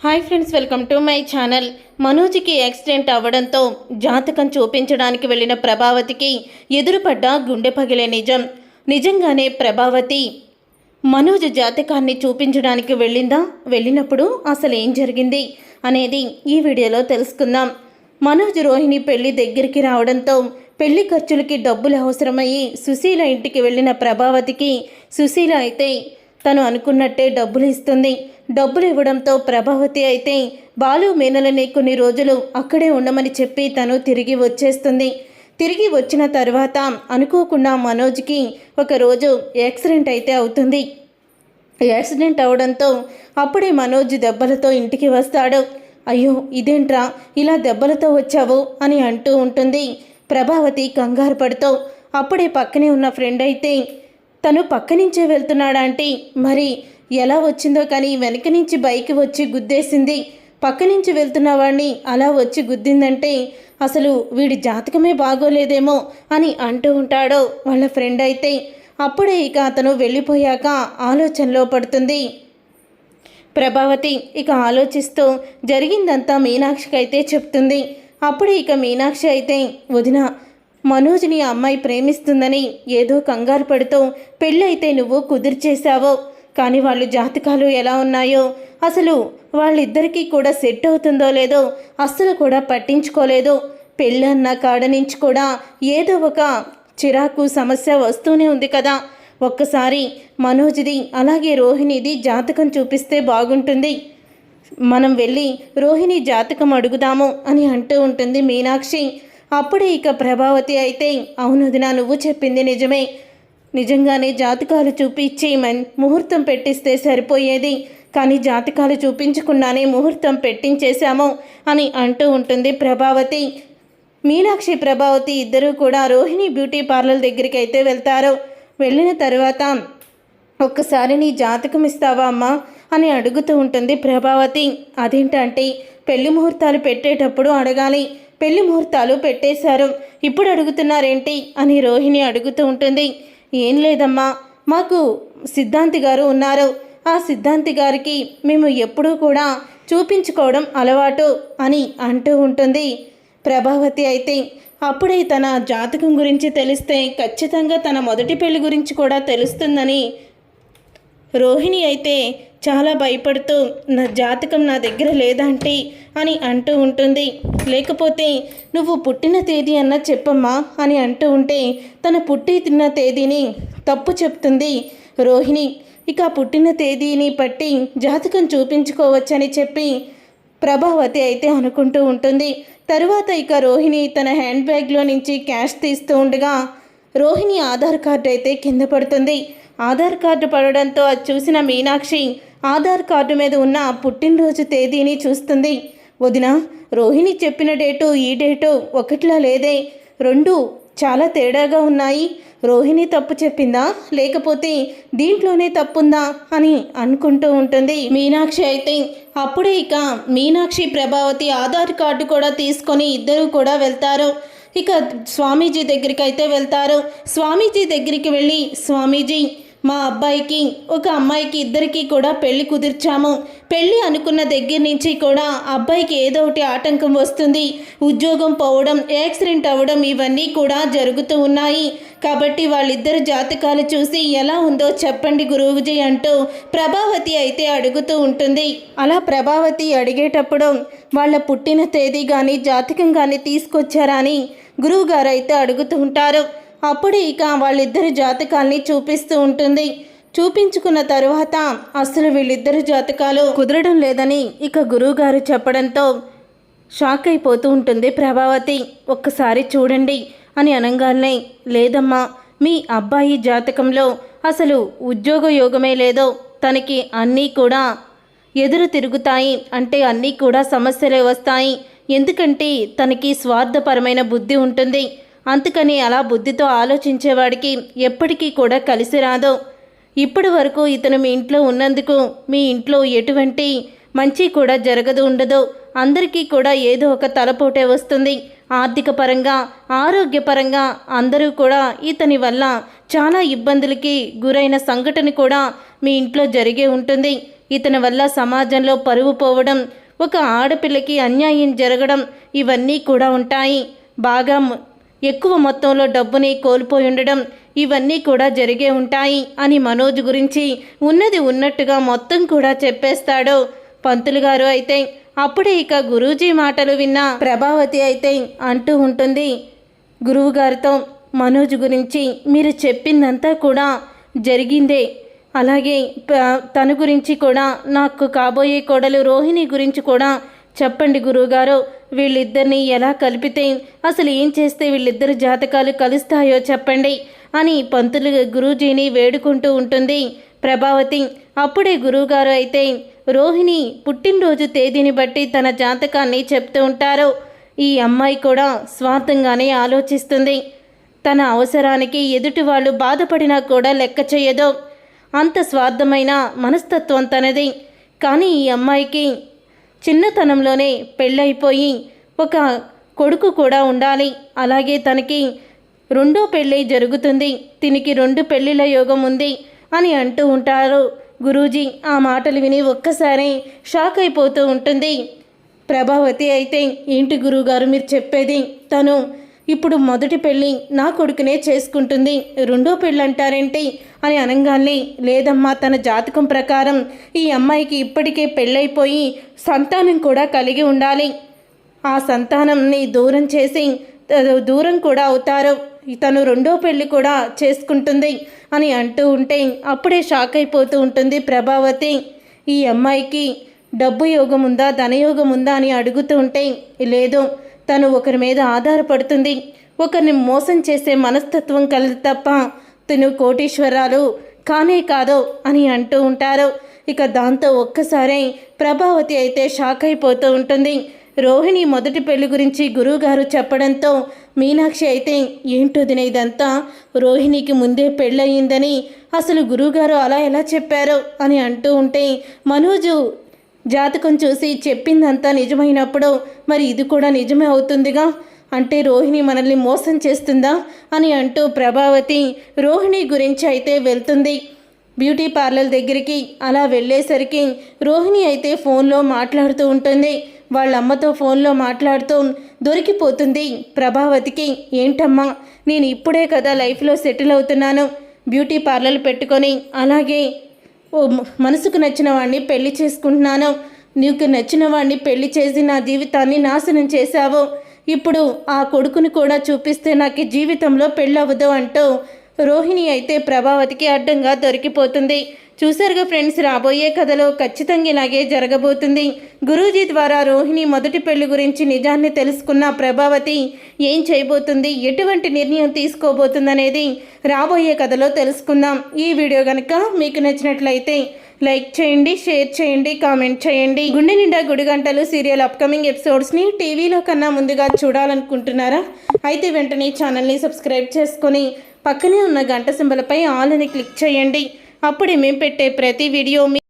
Hi friends welcome to my channel మనోజ్కి accident అవ్వడంతో జాతకం చూపించడానికి వెళ్ళిన ప్రభావతికి ఎదురుపడ్డ గుండె పగిలే నిజం నిజంగానే ప్రభావతి మనోజ్ జాతకాన్ని చూపించడానికి వెళ్ళిందా వెళ్ళినప్పుడు అసలు ఏం జరిగింది అనేది ఈ వీడియోలో తెలుసుకుందాం మనోజ్ రోహిణి పెళ్ళి దగ్గరికి రావడంతో పెళ్ళి ఖర్చులకి డబ్బులు అవసరమయ్యి సుశీల ఇంటికి వెళ్ళిన ప్రభావతికి సుశీల అయితే తను అనుకున్నట్టే డబ్బులు ఇస్తుంది. డబ్బులు ఇవ్వడంతో ప్రభావతి అయితే బాలు మేనలని కొన్ని రోజులు అక్కడే ఉండమని చెప్పి తను తిరిగి వచ్చేస్తుంది. తిరిగి వచ్చిన తర్వాత అనుకోకుండా మనోజ్కి ఒకరోజు యాక్సిడెంట్ అయితే అవుతుంది. యాక్సిడెంట్ అవడంతో అప్పుడే మనోజ్ దెబ్బలతో ఇంటికి వస్తాడు. అయ్యో ఇదేంట్రా? ఇలా దెబ్బలతో వచ్చావు? అని అంటూ ఉంటుంది. ప్రభావతి కంగారు పడుతూ అప్పుడే పక్కనే ఉన్న ఫ్రెండ్ అయితే తను పక్క నుంచే వెళ్తున్నాడంటే మరి ఎలా వచ్చిందో కానీ వెనక నుంచి బైక్ వచ్చి గుద్దేసింది. పక్క నుంచి వెళ్తున్న వాడిని అలా వచ్చి గుద్దిందంటే అసలు వీడి జాతకమే బాగోలేదేమో అని అంటూ ఉంటాడో వాళ్ళ ఫ్రెండ్ అయితే. అప్పుడే ఇక అతను వెళ్ళిపోయాక ఆలోచనలో పడుతుంది. ప్రభావతి ఇక ఆలోచిస్తూ జరిగిందంతా మీనాక్షికి అయితే చెప్తుంది. అప్పుడే ఇక మీనాక్షి అయితే వదిన మనోజ్ని అమ్మాయి ప్రేమిస్తుందని ఏదో కంగారు పడుతూ పెళ్ళైతే నువ్వు కుదిర్చేశావో కానీ వాళ్ళు జాతకాలు ఎలా ఉన్నాయో అసలు వాళ్ళిద్దరికీ కూడా సెట్ అవుతుందో లేదో అస్సలు కూడా పట్టించుకోలేదు. పెళ్ళన్న కాడ నుంచి కూడా ఏదో ఒక చిరాకు సమస్య వస్తూనే ఉంది కదా. ఒక్కసారి మనోజ్ది అలాగే రోహిణిది జాతకం చూపిస్తే బాగుంటుంది. మనం వెళ్ళి రోహిణి జాతకం అడుగుదాము అని అంటూ ఉంటుంది మీనాక్షి. అప్పుడే ఇక ప్రభావతి అయితే అవును వదినా నువ్వు చెప్పింది నిజమే. నిజంగానే జాతకాలు చూపించి మన్ ముహూర్తం పెట్టిస్తే సరిపోయేది. కానీ జాతకాలు చూపించకుండానే ముహూర్తం పెట్టించేశాము అని అంటూ ఉంటుంది ప్రభావతి. మీనాక్షి ప్రభావతి ఇద్దరూ కూడా రోహిణి బ్యూటీ పార్లర్ దగ్గరికి అయితే వెళ్తారు. వెళ్ళిన తర్వాత ఒక్కసారి నీ జాతకం ఇస్తావా అమ్మా? అని అడుగుతూ ఉంటుంది ప్రభావతి. అదేంటంటే పెళ్ళి ముహూర్తాలు పెట్టేటప్పుడు అడగాలి. పెళ్ళి ముహూర్తాలు పెట్టేశారు. ఇప్పుడు అడుగుతున్నారేంటి అని రోహిణి అడుగుతూ ఉంటుంది. ఏం లేదమ్మా మాకు సిద్ధాంతి గారు ఉన్నారు. ఆ సిద్ధాంతి గారికి మేము ఎప్పుడూ కూడా చూపించుకోవడం అలవాటు అని అంటూ ఉంటుంది. ప్రభావతి అయితే అప్పుడే తన జాతకం గురించి తెలిస్తే ఖచ్చితంగా తన మొదటి పెళ్ళి గురించి కూడా తెలుస్తుందని రోహిణి అయితే చాలా భయపడుతూ నా జాతకం నా దగ్గర లేదంటే అని అంటూ ఉంటుంది. లేకపోతే నువ్వు పుట్టిన తేదీ అన్న చెప్పమ్మా అని అంటూ ఉంటే తన పుట్టిన తేదీని తప్పు చెప్తుంది రోహిణి. ఇక పుట్టిన తేదీని బట్టి జాతకం చూపించుకోవచ్చని చెప్పి ప్రభావతి అయితే అనుకుంటూ ఉంటుంది. తరువాత ఇక రోహిణి తన హ్యాండ్ బ్యాగ్లో నుంచి క్యాష్ తీస్తూ ఉండగా రోహిణి ఆధార్ కార్డు అయితే కింద పడుతుంది. ఆధార్ కార్డు పడడంతో అది చూసిన మీనాక్షి ఆధార్ కార్డు మీద ఉన్న పుట్టినరోజు తేదీని చూస్తుంది. వదిన రోహిణి చెప్పిన డేటు ఈ డేటు ఒకట్లా లేదే. రెండు చాలా తేడాగా ఉన్నాయి. రోహిణి తప్పు చెప్పిందా? లేకపోతే దీంట్లోనే తప్పుందా అని అనుకుంటూ ఉంటుంది మీనాక్షి అయితే. అప్పుడే ఇక మీనాక్షి ప్రభావతి ఆధార్ కార్డు కూడా తీసుకొని ఇద్దరు కూడా వెళ్తారు. ఇక స్వామీజీ దగ్గరికి అయితే వెళ్తారు. స్వామీజీ దగ్గరికి వెళ్ళి స్వామీజీ మా అబ్బాయికి ఒక అమ్మాయికి ఇద్దరికీ కూడా పెళ్ళి కుదిర్చాము. పెళ్ళి అనుకున్న దగ్గర నుంచి కూడా అబ్బాయికి ఏదో ఒకటి ఆటంకం వస్తుంది. ఉద్యోగం పోవడం యాక్సిడెంట్ అవ్వడం ఇవన్నీ కూడా జరుగుతూ ఉన్నాయి. కాబట్టి వాళ్ళిద్దరు జాతకాలు చూసి ఎలా ఉందో చెప్పండి గురువుజీ అంటూ ప్రభావతి అయితే అడుగుతూ ఉంటుంది. అలా ప్రభావతి అడిగేటప్పుడు వాళ్ళ పుట్టిన తేదీ కానీ జాతకం కానీ తీసుకొచ్చారా అని గురువుగారు అయితే అడుగుతూ ఉంటారు. అప్పుడు ఇక వాళ్ళిద్దరి జాతకాల్ని చూపిస్తూ ఉంటుంది. చూపించుకున్న తరువాత అసలు వీళ్ళిద్దరి జాతకాలు కుదరడం లేదని ఇక గురువుగారు చెప్పడంతో షాక్ అయిపోతూ ఉంటుంది ప్రభావతి. ఒక్కసారి చూడండి అని అనగానే లేదమ్మా మీ అబ్బాయి జాతకంలో అసలు ఉద్యోగ యోగమే లేదో తనకి అన్నీ కూడా ఎదురు తిరుగుతాయి. అంటే అన్నీ కూడా సమస్యలే వస్తాయి. ఎందుకంటే తనకి స్వార్థపరమైన బుద్ధి ఉంటుంది. అందుకని అలా బుద్ధితో ఆలోచించేవాడికి ఎప్పటికీ కూడా కలిసి రాదు. ఇప్పటి వరకు ఇతను మీ ఇంట్లో ఉన్నందుకు మీ ఇంట్లో ఎటువంటి మంచి కూడా జరగదు ఉండదు. అందరికీ కూడా ఏదో ఒక తలపోటే వస్తుంది. ఆర్థిక పరంగా ఆరోగ్యపరంగా అందరూ కూడా ఇతని వల్ల చాలా ఇబ్బందులకి గురైన సంఘటన కూడా మీ ఇంట్లో జరిగే ఉంటుంది. ఇతని వల్ల సమాజంలో పరువు పోవడం ఒక ఆడపిల్లకి అన్యాయం జరగడం ఇవన్నీ కూడా ఉంటాయి. బాగా ఎక్కువ మొత్తంలో డబ్బుని కోల్పోయి ఉండడం ఇవన్నీ కూడా జరిగే ఉంటాయి అని మనోజ్ గురించి ఉన్నది ఉన్నట్టుగా మొత్తం కూడా చెప్పేస్తాడు. పంతులు గారు అయితే అప్పుడే ఇక గురూజీ మాటలు విన్న ప్రభావతి అయితే అంటూ ఉంటుంది. గురువుగారితో మనోజ్ గురించి మీరు చెప్పిందంతా కూడా జరిగిందే. అలాగే ప- తన గురించి కూడా నాకు కాబోయే కోడలు రోహిణి గురించి కూడా చెప్పండి గురువుగారు వీళ్ళిద్దరిని ఎలా కలిపితే అసలు ఏం చేస్తే వీళ్ళిద్దరు జాతకాలు కలుస్తాయో చెప్పండి అని పంతులు గురూజీని వేడుకుంటూ ఉంటుంది. ప్రభావతి అప్పుడే గురువుగారు అయితే రోహిణి పుట్టినరోజు తేదీని బట్టి తన జాతకాన్ని చెప్తూ ఉంటారు. ఈ అమ్మాయి కూడా స్వార్థంగానే ఆలోచిస్తుంది. తన అవసరానికి ఎదుటి వాళ్ళు బాధపడినా కూడా లెక్క చేయదు. అంత స్వార్థమైన మనస్తత్వం తనది. కానీ ఈ అమ్మాయికి చిన్నతనంలోనే పెళ్ళైపోయి ఒక కొడుకు కూడా ఉండాలి. అలాగే తనకి రెండో పెళ్ళి జరుగుతుంది. తినికి రెండు పెళ్ళిళ్ళ యోగం ఉంది అని అంటూ ఉంటారు. గురూజీ ఆ మాటలు విని ఒక్కసారి షాక్ అయిపోతూ ఉంటుంది. ప్రభావతి అయితే ఏంటి గురువుగారు మీరు చెప్పేది? తను ఇప్పుడు మొదటి పెళ్ళి నా కొడుకునే చేసుకుంటుంది. రెండో పెళ్ళి అంటారేంటి అని అనగానే లేదమ్మా తన జాతకం ప్రకారం ఈ అమ్మాయికి ఇప్పటికే పెళ్ళైపోయి సంతానం కూడా కలిగి ఉండాలి. ఆ సంతానంని దూరం చేసి దూరం కూడా అవుతారు. తను రెండో పెళ్ళి కూడా చేసుకుంటుంది అని అంటూ ఉంటే అప్పుడే షాక్ అయిపోతూ ఉంటుంది ప్రభావతి. ఈ అమ్మాయికి డబ్బు యోగం ఉందా ధనయోగం ఉందా అని అడుగుతూ ఉంటే లేదు. తను ఒకరి మీద ఆధారపడుతుంది. ఒకరిని మోసం చేసే మనస్తత్వం కలదు తప్ప తను కోటీశ్వరాలు కానే కాదో అని అంటూ ఉంటారు. ఇక దాంతో ఒక్కసారి ప్రభావతి అయితే షాక్ అయిపోతూ ఉంటుంది. రోహిణి మొదటి పెళ్ళి గురించి గురువుగారు చెప్పడంతో మీనాక్షి అయితే ఏంటో దిన ఇదంతా రోహిణికి ముందే పెళ్ళయిందని అసలు గురువుగారు అలా ఎలా చెప్పారు అని అంటూ ఉంటే మనోజు జాతకం చూసి చెప్పిందంతా నిజమైనప్పుడు మరి ఇది కూడా నిజమే అవుతుందిగా? అంటే రోహిణి మనల్ని మోసం చేస్తుందా? అని అంటూ ప్రభావతి రోహిణి గురించి అయితే వెళ్తుంది. బ్యూటీ పార్లర్ దగ్గరికి అలా వెళ్ళేసరికి రోహిణి అయితే ఫోన్లో మాట్లాడుతూ ఉంటుంది. వాళ్ళ అమ్మతో ఫోన్లో మాట్లాడుతూ దొరికిపోతుంది ప్రభావతికి. ఏంటమ్మా నేను ఇప్పుడే కదా లైఫ్లో సెటిల్ అవుతున్నాను. బ్యూటీ పార్లర్ పెట్టుకొని అలాగే ఓ మనసుకు నచ్చిన వాడిని పెళ్ళి చేసుకుంటున్నాను. నీకు నచ్చిన వాడిని పెళ్ళి చేసి నా జీవితాన్ని నాశనం చేశావు. ఇప్పుడు ఆ కొడుకుని కూడా చూపిస్తే నాకు జీవితంలో పెళ్ళవదు అంటూ రోహిణి అయితే ప్రభావతికి అడ్డంగా దొరికిపోతుంది. చూసారుగా ఫ్రెండ్స్ రాబోయే కథలో ఖచ్చితంగా ఇలాగే జరగబోతుంది. గురూజీ ద్వారా రోహిణి మొదటి పెళ్ళి గురించి నిజాన్ని తెలుసుకున్న ప్రభావతి ఏం చేయబోతుంది ఎటువంటి నిర్ణయం తీసుకోబోతుందనేది రాబోయే కథలో తెలుసుకుందాం. ఈ వీడియో కనుక మీకు నచ్చినట్లయితే లైక్ చేయండి షేర్ చేయండి కామెంట్ చేయండి. గుండె నిండా గుడి గంటలు సీరియల్ అప్కమింగ్ ఎపిసోడ్స్ని టీవీలో కన్నా ముందుగా చూడాలనుకుంటున్నారా? అయితే వెంటనే ఛానల్ని సబ్స్క్రైబ్ చేసుకొని పక్కనే ఉన్న గంట సింబలపై ఆల్ అని క్లిక్ చేయండి. అప్పుడే మేము పెట్టే ప్రతి వీడియో మీ